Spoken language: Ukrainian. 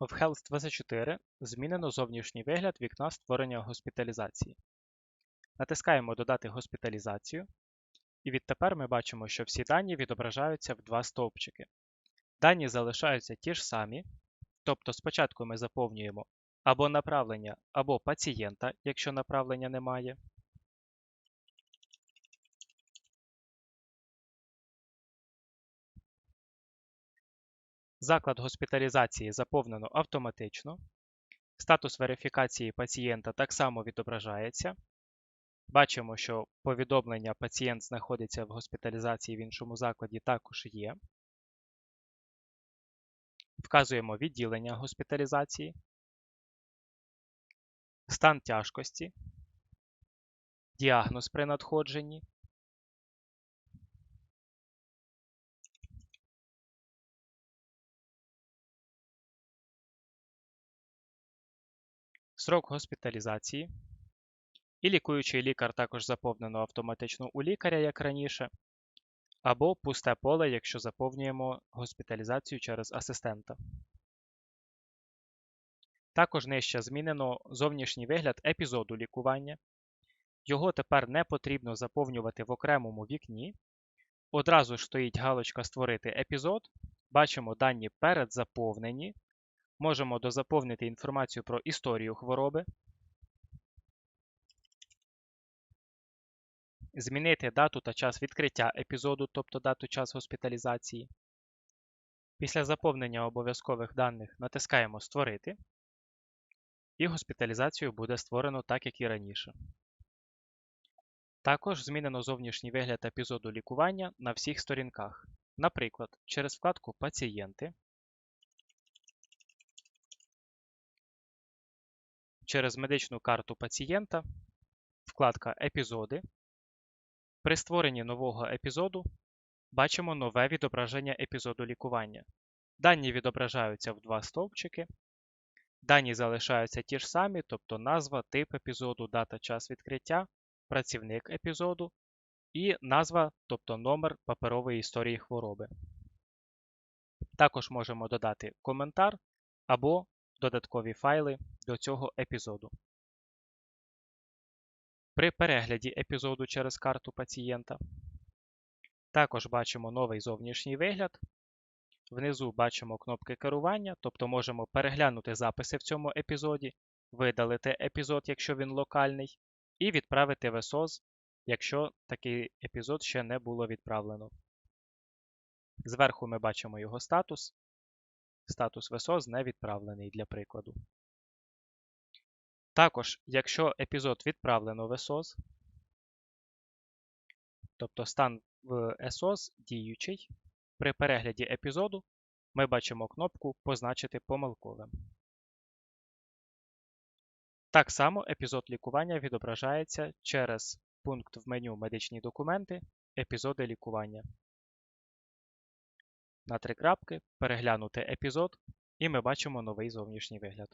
В Health24 змінено зовнішній вигляд вікна створення госпіталізації. Натискаємо Додати госпіталізацію, і відтепер ми бачимо, що всі дані відображаються в два стовпчики. Дані залишаються ті ж самі, тобто спочатку ми заповнюємо або направлення, або пацієнта, якщо направлення немає. Заклад госпіталізації заповнено автоматично. Статус верифікації пацієнта так само відображається. Бачимо, що повідомлення пацієнт знаходиться в госпіталізації в іншому закладі також є. Вказуємо відділення госпіталізації, стан тяжкості, діагноз при надходженні, срок госпіталізації. І лікуючий лікар також заповнено автоматично у лікаря, як раніше, або пусте поле, якщо заповнюємо госпіталізацію через асистента. Також нижче змінено зовнішній вигляд епізоду лікування. Його тепер не потрібно заповнювати в окремому вікні. Одразу ж стоїть галочка Створити епізод. Бачимо дані передзаповнені. Можемо дозаповнити інформацію про історію хвороби. Змінити дату та час відкриття епізоду, тобто дату час госпіталізації. Після заповнення обов'язкових даних натискаємо Створити. І госпіталізацію буде створено так, як і раніше. Також змінено зовнішній вигляд епізоду лікування на всіх сторінках. Наприклад, через вкладку Пацієнти, через медичну карту пацієнта, вкладка Епізоди. При створенні нового епізоду бачимо нове відображення епізоду лікування. Дані відображаються в два стовпчики. Дані залишаються ті ж самі, тобто назва, тип епізоду, дата, час відкриття, працівник епізоду і назва, тобто номер паперової історії хвороби. Також можемо додати коментар або додаткові файли до цього епізоду. При перегляді епізоду через карту пацієнта також бачимо новий зовнішній вигляд. Внизу бачимо кнопки керування, тобто можемо переглянути записи в цьому епізоді, видалити епізод, якщо він локальний, і відправити в якщо такий епізод ще не було відправлено. Зверху ми бачимо його статус. Статус VSOS не відправлений для прикладу. Також, якщо епізод відправлено в ESOS, тобто стан в ESOS діючий, при перегляді епізоду ми бачимо кнопку Позначити помилковим. Так само епізод лікування відображається через пункт в меню Медичні документи, епізоди лікування. На три крапки переглянути епізод, і ми бачимо новий зовнішній вигляд.